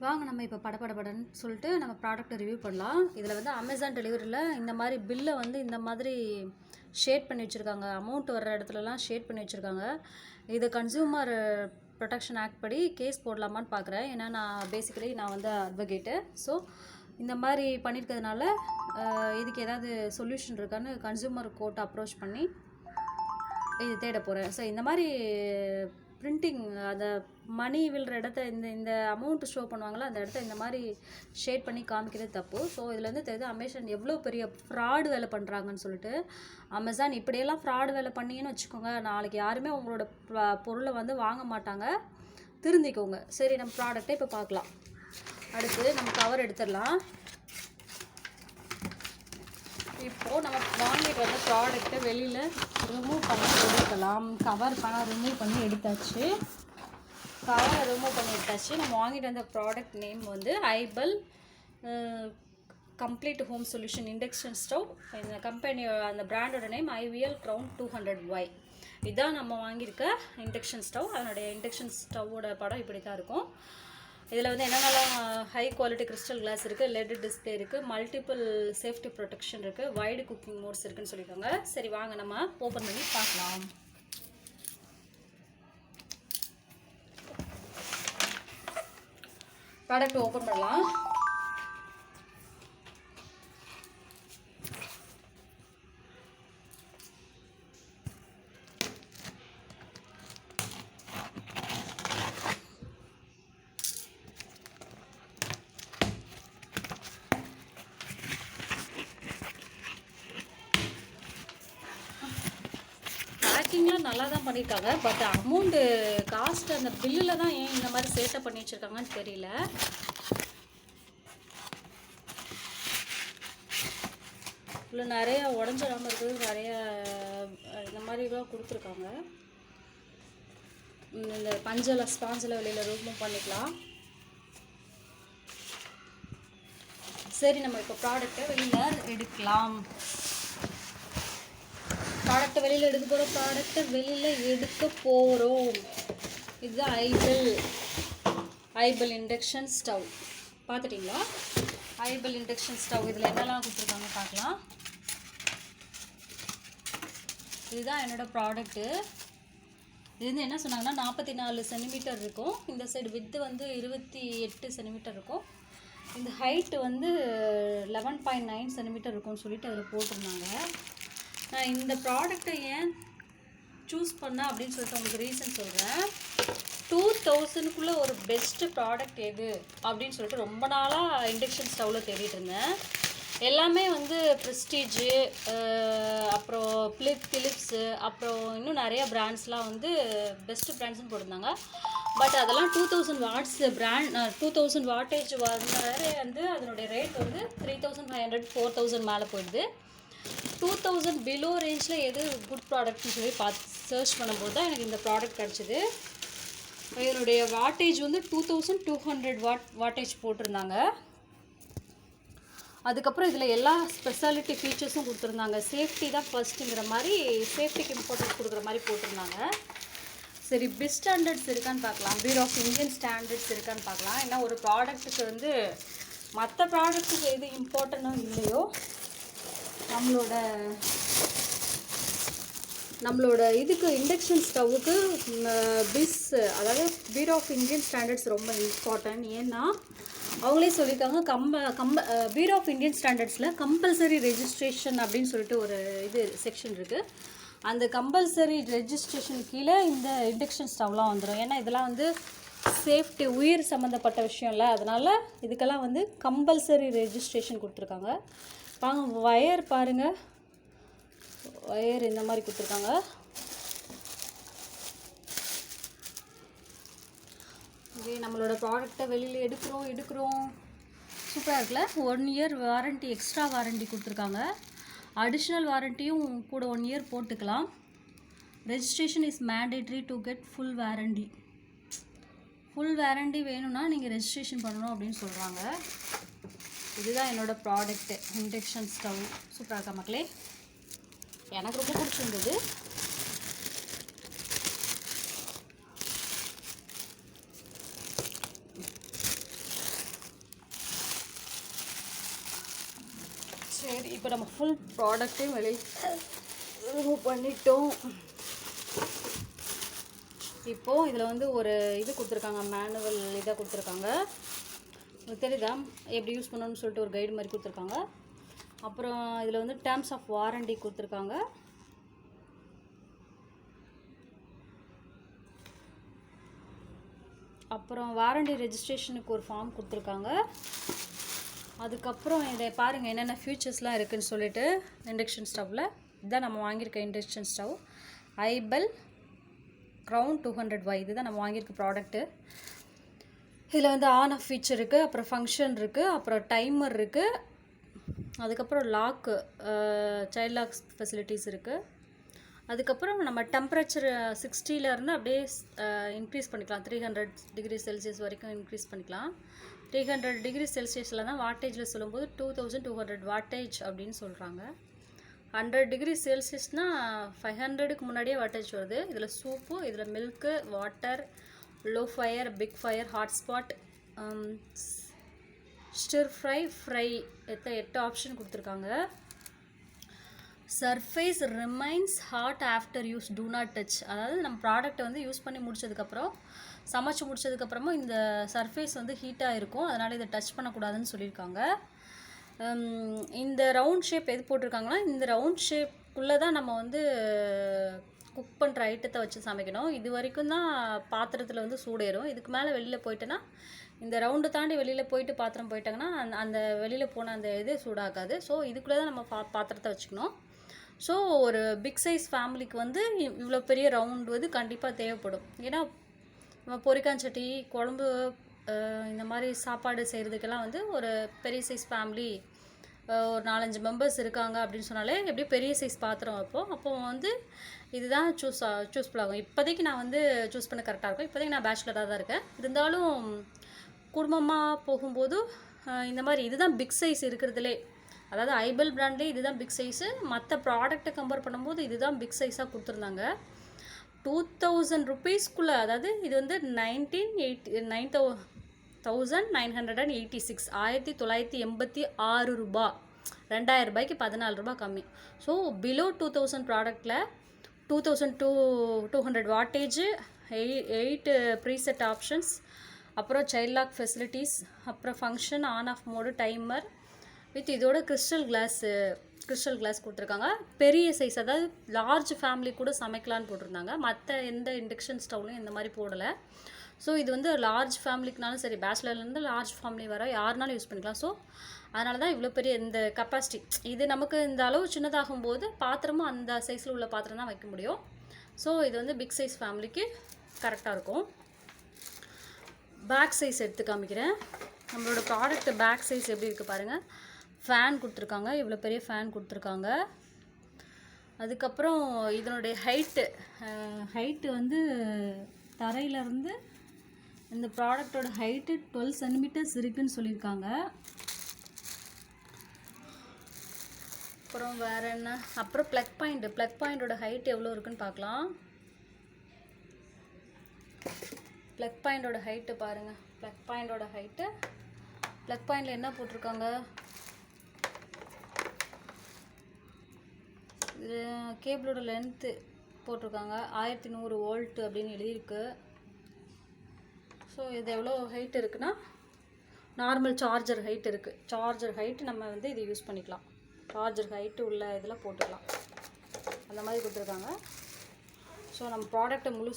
வாங்க நம்ம இப்போ படபடபடன்னு சொல்லிட்டு நம்ம ப்ராடக்ட்டை ரிவ்யூ பண்ணலாம். இதில் வந்து அமேசான் டெலிவரியில் இந்த மாதிரி பில்லை வந்து இந்த மாதிரி ஷேட் பண்ணி வச்சுருக்காங்க. அமௌண்ட் வர்ற இடத்துலலாம் ஷேட் பண்ணி வச்சுருக்காங்க. இது கன்சியூமர் ப்ரொடெக்ஷன் ஆக்ட் படி கேஸ் போடலாமான்னு பார்க்குறேன் ஏன்னா நான் பேசிக்கலி நான் வந்து அட்வொகேட்டு ஸோ இந்த மாதிரி பண்ணியிருக்கிறதுனால இதுக்கு ஏதாவது சொல்யூஷன் இருக்கான்னு கன்சியூமர் கோர்ட் அப்ரோச் பண்ணி இது தேட போகிறேன் ஸோ இந்த மாதிரி பிரிண்டிங் அதை மணி விழுற இடத்த இந்த இந்த அமௌண்ட் ஷோ பண்ணுவாங்களோ அந்த இடத்த இந்த மாதிரி ஷேட் பண்ணி காமிக்கிறது தப்பு. ஸோ இதுலேருந்து தெரியுது அமேசான் எவ்வளோ பெரிய ஃப்ராடு வேலை பண்ணுறாங்கன்னு சொல்லிட்டு. அமேசான் இப்படியெல்லாம் ஃப்ராடு வேலை பண்ணீங்கன்னு வச்சுக்கோங்க நாளைக்கு யாருமே உங்களோட ப- பொருளை வந்து வாங்க மாட்டாங்க. திருந்திக்கோங்க. சரி நம்ம ப்ராடக்ட்டை இப்போ பார்க்கலாம். அடுத்து நம்ம கவர் எடுத்துடலாம். இப்போது நம்ம இப்போ வந்து ப்ராடக்ட்டை வெளியில் ரிமூவ் பண்ணி எடுக்கலாம். கவர் பண்ண ரிமூவ் பண்ணி எடுத்தாச்சு. கவரை ரிமூவ் பண்ணி எடுத்தாச்சு. நம்ம வாங்கிட்டு வந்த ப்ராடக்ட் நேம் வந்து iBell complete home solution induction stove இந்த கம்பெனியோட அந்த பிராண்டோட name IVL crown two hundred Y இதான் நம்ம வாங்கியிருக்க இண்டக்ஷன் ஸ்டவ் அதனுடைய இண்டக்ஷன் ஸ்டவ்வோட படம் இப்படி தான் இருக்கும். இதில் வந்து என்னென்னலாம் ஹை குவாலிட்டி கிறிஸ்டல் கிளாஸ் இருக்குது லெட் டிஸ்பிளே இருக்குது மல்டிபிள் சேஃப்டி ப்ரொடெக்ஷன் இருக்குது வைடு குக்கிங் மோட்ஸ் இருக்குன்னு சொல்லியிருக்காங்க சரி வாங்க நம்ம ஓப்பன் பண்ணி பார்க்கலாம். ப்ராடக்ட் ஓப்பன் பண்ணலாம். நல்லா தான் பண்ணியிருக்காங்க பட் அமௌண்ட்டு காஸ்ட் அந்த பில்லில் தான் ஏன் இந்த மாதிரி சேட்டை பண்ணி வச்சுருக்காங்கன்னு தெரியல. இவ்வளோ நிறையா உடஞ்சிடாமல் இருக்குது நிறையா இந்த மாதிரிலாம் கொடுத்துருக்காங்க. இந்த பஞ்சல ஸ்பாஞ்சில் வெளியில் ரூமும் பண்ணிக்கலாம். சரி நம்ம இப்போ ப்ராடக்ட்டை வெளியில் எடுக்கலாம். ப்ராடக்ட்டை வெளியில் எடுக்க போகிறோம் ப்ராடக்டை வெளியில் எடுக்க போகிறோம் இதுதான் ஐபிள் ஐபிள் இண்டக்ஷன் ஸ்டவ் பார்த்துட்டிங்களா? ஐபிள் இண்டக்ஷன் ஸ்டவ் இதில் என்னெல்லாம் கொடுத்துருக்காங்க பார்க்கலாம். இதுதான் என்னோடய ப்ராடக்ட்டு இது வந்து என்ன சொன்னாங்கன்னா நாற்பத்தி நாலு சென்டிமீட்டர் இருக்கும். இந்த சைடு வித்து வந்து இருபத்தி எட்டு சென்டிமீட்டர் இருக்கும். இந்த ஹைட்டு வந்து லெவன் பாயிண்ட் நைன் சென்டிமீட்டர் இருக்கும்னு சொல்லிட்டு அதில் போட்டிருந்தாங்க. நான் இந்த ப்ராடக்ட்டை ஏன் சூஸ் பண்ணேன் அப்படின்னு சொல்லிட்டு உங்களுக்கு ரீசன் சொல்கிறேன் டூ தௌசண்ட்குள்ளே ஒரு பெஸ்ட்டு ப்ராடக்ட் எது அப்படின்னு சொல்லிட்டு ரொம்ப நாளாக இண்டக்ஷன் ஸ்டவ்வில் தேடிட்டு இருந்தேன். எல்லாமே வந்து ப்ரெஸ்டீஜு அப்புறம் பிலிப் பிலிப்ஸு அப்புறம் இன்னும் நிறைய பிராண்ட்ஸ்லாம் வந்து பெஸ்ட்டு பிராண்ட்ஸ்னு போட்டிருந்தாங்க. பட் அதெல்லாம் two thousand watts brand two thousand wattage வந்தாலே வந்து அதனுடைய ரேட் வந்து three thousand five hundred four thousand மேலே போயிடுது. டூ தௌசண்ட் பிலோ ரேஞ்சில் எது குட் ப்ராடக்ட்னு சொல்லி பார்த்து சர்ச் பண்ணும்போது தான் எனக்கு இந்த ப்ராடக்ட் கிடச்சிது. இதனுடைய வாட்டேஜ் வந்து two thousand two hundred watt wattage போட்டிருந்தாங்க. அதுக்கப்புறம் இதில் எல்லா ஸ்பெஷாலிட்டி ஃபீச்சர்ஸும் கொடுத்துருந்தாங்க. சேஃப்டி தான் ஃபர்ஸ்ட்டுங்கிற மாதிரி சேஃப்டிக்கு இம்பார்ட்டன்ஸ் கொடுக்குற மாதிரி போட்டிருந்தாங்க. சரி பெஸ்ட் ஸ்டாண்டர்ட்ஸ் இருக்கான்னு பார்க்கலாம். பியூர் ஆஃப் இந்தியன் ஸ்டாண்டர்ட்ஸ் இருக்கான்னு பார்க்கலாம். ஏன்னா ஒரு ப்ராடக்ட்டுக்கு வந்து மற்ற ப்ராடக்ட்டுக்கு எது இம்பார்ட்டனோ இல்லையோ நம்மளோட நம்மளோட இதுக்கு இண்டக்ஷன் ஸ்டவ்வுக்கு பிஸ் அதாவது பீர் ஆஃப் இந்தியன் ஸ்டாண்டர்ட்ஸ் ரொம்ப இம்பார்ட்டன்ட் ஏன்னா அவங்களே சொல்லியிருக்காங்க கம்ப கம்ப பீர் ஆஃப் இந்தியன் ஸ்டாண்டர்ட்ஸில் கம்பல்சரி ரெஜிஸ்ட்ரேஷன் அப்படின்னு சொல்லிட்டு ஒரு இது செக்ஷன் இருக்குது அந்த கம்பல்சரி ரெஜிஸ்ட்ரேஷன் கீழே இந்த இண்டக்ஷன் ஸ்டவ்லாம் வந்துடும் ஏன்னா இதெல்லாம் வந்து சேஃப்டி உயிர் சம்மந்தப்பட்ட விஷயம் இல்லை அதனால் இதுக்கெல்லாம் வந்து கம்பல்சரி ரெஜிஸ்ட்ரேஷன் கொடுத்துருக்காங்க. பாங்க வயர் பாருங்கள் ஒயர் இந்த மாதிரி கொடுத்துருக்காங்க. இதே நம்மளோட ப்ராடக்டை வெளியில் எடுக்கிறோம் எடுக்கிறோம். சூப்பராக இருக்குல்ல? One year warranty extra warranty கொடுத்துருக்காங்க. அடிஷ்னல் வாரண்டியும் கூட ஒன் இயர் போட்டுக்கலாம். Registration is mandatory to get full warranty full warranty வேணும்னா நீங்கள் ரெஜிஸ்ட்ரேஷன் பண்ணணும் அப்படின்னு சொல்கிறாங்க இதுதான் என்னோடய ப்ராடக்ட்டு இண்டக்ஷன் ஸ்டவ் சூப்பராக இருக்கா மக்களே? எனக்கு ரொம்ப பிடிச்சிருந்தது. சரி இப்போ நம்ம ஃபுல் ப்ராடக்ட்டையும் வெளியில் ரிமூவ் பண்ணிட்டோம். இப்போது இதில் வந்து ஒரு இது கொடுத்துருக்காங்க மேனுவல் இதை கொடுத்துருக்காங்க. தெரியுதா? எப்படி யூஸ் பண்ணணும்னு சொல்லிட்டு ஒரு கைடு மாதிரி கொடுத்துருக்காங்க. அப்புறம் இதில் வந்து டேர்ம்ஸ் ஆஃப் வாரண்டி கொடுத்துருக்காங்க. அப்புறம் வாரண்டி ரெஜிஸ்ட்ரேஷனுக்கு ஒரு ஃபார்ம் கொடுத்துருக்காங்க. அதுக்கப்புறம் இதை பாருங்கள் என்னென்ன ஃபியூச்சர்ஸ்லாம் இருக்குதுன்னு சொல்லிட்டு இண்டக்ஷன் ஸ்டவ்வில் இதுதான் நம்ம வாங்கியிருக்க induction stove iBell crown two hundred Y இதுதான் நம்ம வாங்கியிருக்க ப்ராடக்ட்டு இதில் வந்து ஆன் ஆஃப் ஃபீச்சர் இருக்குது அப்புறம் ஃபங்க்ஷன் இருக்குது அப்புறம் டைமர் இருக்குது அதுக்கப்புறம் லாக்கு சைல்ட் லாக் ஃபெசிலிட்டிஸ் இருக்குது அதுக்கப்புறம் நம்ம டெம்பரேச்சர் சிக்ஸ்டியிலேருந்து அப்படியே இன்க்ரீஸ் பண்ணிக்கலாம். த்ரீ ஹண்ட்ரட் டிகிரி செல்சியஸ் வரைக்கும் இன்க்ரீஸ் பண்ணிக்கலாம். த்ரீ ஹண்ட்ரட் டிகிரி செல்சியஸில் தான் வாட்டேஜில் சொல்லும்போது two thousand two hundred wattage அப்படின்னு சொல்கிறாங்க ஹண்ட்ரட் டிகிரி செல்சியஸ்னால் ஃபைவ் ஹண்ட்ரடுக்கு முன்னாடியே வாட்டேஜ் வருது. இதில் சூப்பு இதில் milk water low fire big fire hotspot stir fry fry எத்த எட்டு ஆப்ஷன் கொடுத்துருக்காங்க. Surface remains hot after use do not touch அதாவது நம்ம ப்ராடக்ட்டை வந்து யூஸ் பண்ணி முடிச்சதுக்கப்புறம் சமைச்சு முடிச்சதுக்கப்புறமும் இந்த சர்ஃபேஸ் வந்து ஹீட்டாக இருக்கும். அதனால் இதை டச் பண்ணக்கூடாதுன்னு சொல்லியிருக்காங்க. Um, இந்த ரவுண்ட் ஷேப் எது போட்டிருக்காங்கன்னா இந்த ரவுண்ட் ஷேப்புக்குள்ளே தான் நம்ம வந்து குக் பண்ணுற ஐட்டத்தை வச்சு சமைக்கணும். இது வரைக்கும் தான் பாத்திரத்தில் வந்து சூடேறும். இதுக்கு மேலே வெளியில் போயிட்டேன்னா இந்த ரவுண்டு தாண்டி வெளியில் போயிட்டு பாத்திரம் போயிட்டாங்கன்னா அந்த அந்த வெளியில் போன அந்த இது சூடாகாது. ஸோ இதுக்குள்ளே தான் நம்ம பா பாத்திரத்தை வச்சுக்கணும். ஸோ ஒரு பிக் சைஸ் ஃபேமிலிக்கு வந்து இவ்வளோ பெரிய ரவுண்டு வந்து கண்டிப்பாக தேவைப்படும். ஏன்னா நம்ம பொரிக்காஞ்சட்டி குழம்பு இந்த மாதிரி சாப்பாடு செய்கிறதுக்கெல்லாம் வந்து ஒரு பெரிய சைஸ் ஃபேமிலி ஒரு நாலஞ்சு மெம்பர்ஸ் இருக்காங்க அப்படின்னு சொன்னாலே எப்படியும் பெரிய சைஸ் பாத்திரம் வைப்போம். அப்போ வந்து இதுதான் சூஸ் சூஸ்ஃபுல் ஆகும் இப்போதைக்கு நான் வந்து சூஸ் பண்ண கரெக்டாக இருக்கும். இப்போதைக்கு நான் பேச்சுலராக தான் இருக்கேன். இருந்தாலும் குடும்பமாக போகும்போது இந்த மாதிரி இதுதான் பிக் சைஸ் இருக்கிறதுலே. அதாவது ஐபெல் பிராண்ட்லேயே இதுதான் பிக் சைஸு மற்ற ப்ராடக்ட்டை கம்பேர் பண்ணும்போது இதுதான் பிக் சைஸாக கொடுத்துருந்தாங்க. டூ தௌசண்ட் ருபீஸ்க்குள்ளே அதாவது இது வந்து nineteen eighty nine thou thousand nine hundred and eighty six ஆயிரத்தி தொள்ளாயிரத்தி எண்பத்தி ஆறு ரூபா ரெண்டாயிரம் ரூபாய்க்கு பதினாலு ரூபாய் கம்மி. So below two thousand ப்ராடக்ட்டில் two thousand two two hundred wattage eight eight preset options அப்புறம் சைல்ட் லாக் ஃபெசிலிட்டிஸ் அப்புறம் function on off mode timer with இதோட கிறிஸ்டல் கிளாஸு கிறிஸ்டல் கிளாஸ் கொடுத்துருக்காங்க. பெரிய சைஸ் அதாவது லார்ஜ் ஃபேமிலி கூட சமைக்கலான்னு போட்டிருந்தாங்க. மற்ற எந்த இண்டக்ஷன் ஸ்டவ்லையும் இந்த மாதிரி போடலை. ஸோ இது வந்து லார்ஜ் ஃபேமிலிக்குனாலும் சரி பேச்சுலர்லேருந்து லார்ஜ் ஃபேமிலி வர யாருனாலும் யூஸ் பண்ணிக்கலாம். ஸோ அதனால தான் இவ்வளோ பெரிய இந்த கெப்பாசிட்டி இது நமக்கு இந்த அளவு சின்னதாகும் போது பாத்திரமும் அந்த சைஸில் உள்ள பாத்திரம் தான் வைக்க முடியும். ஸோ இது வந்து பிக் சைஸ் ஃபேமிலிக்கு கரெக்டாக இருக்கும். பேக் சைஸ் எடுத்து காமிக்கிறேன். நம்மளோட ப்ராடக்ட் பேக் சைஸ் எப்படி இருக்குது பாருங்கள் ஃபேன் கொடுத்துருக்காங்க. இவ்வளோ பெரிய ஃபேன் கொடுத்துருக்காங்க. அதுக்கப்புறம் இதனுடைய ஹைட்டு ஹைட்டு வந்து தரையிலேருந்து இந்த ப்ராடக்டோட ஹைட்டு டுவெல் சென்டிமீட்டர்ஸ் இருக்குன்னு சொல்லியிருக்காங்க. அப்புறம் வேறு என்ன? அப்புறம் ப்ளக் பாயிண்ட் ப்ளக் பாயிண்டோட ஹைட் எவ்வளோ இருக்குன்னு பார்க்கலாம். ப்ளக் பாயிண்டோட ஹைட்டு பாருங்கள் ப்ளக் பாயிண்டோட ஹைட்டு ப்ளக் பாயிண்டில் என்ன போட்டிருக்காங்க? இது கேபிளோட லென்த்து போட்டிருக்காங்க. ஆயிரத்தி நூறு வோல்ட்டு அப்படின்னு எழுதியிருக்கு. ஸோ இது எவ்வளோ ஹைட் இருக்குன்னா நார்மல் சார்ஜர் ஹைட் இருக்குது சார்ஜர் ஹைட் நம்ம வந்து இது யூஸ் பண்ணிக்கலாம். சார்ஜர் ஹைட்டு உள்ள இதில் போட்டுக்கலாம். அந்த மாதிரி கொடுத்துருக்காங்க. ஸோ நம்ம ப்ராடக்ட்டை முழு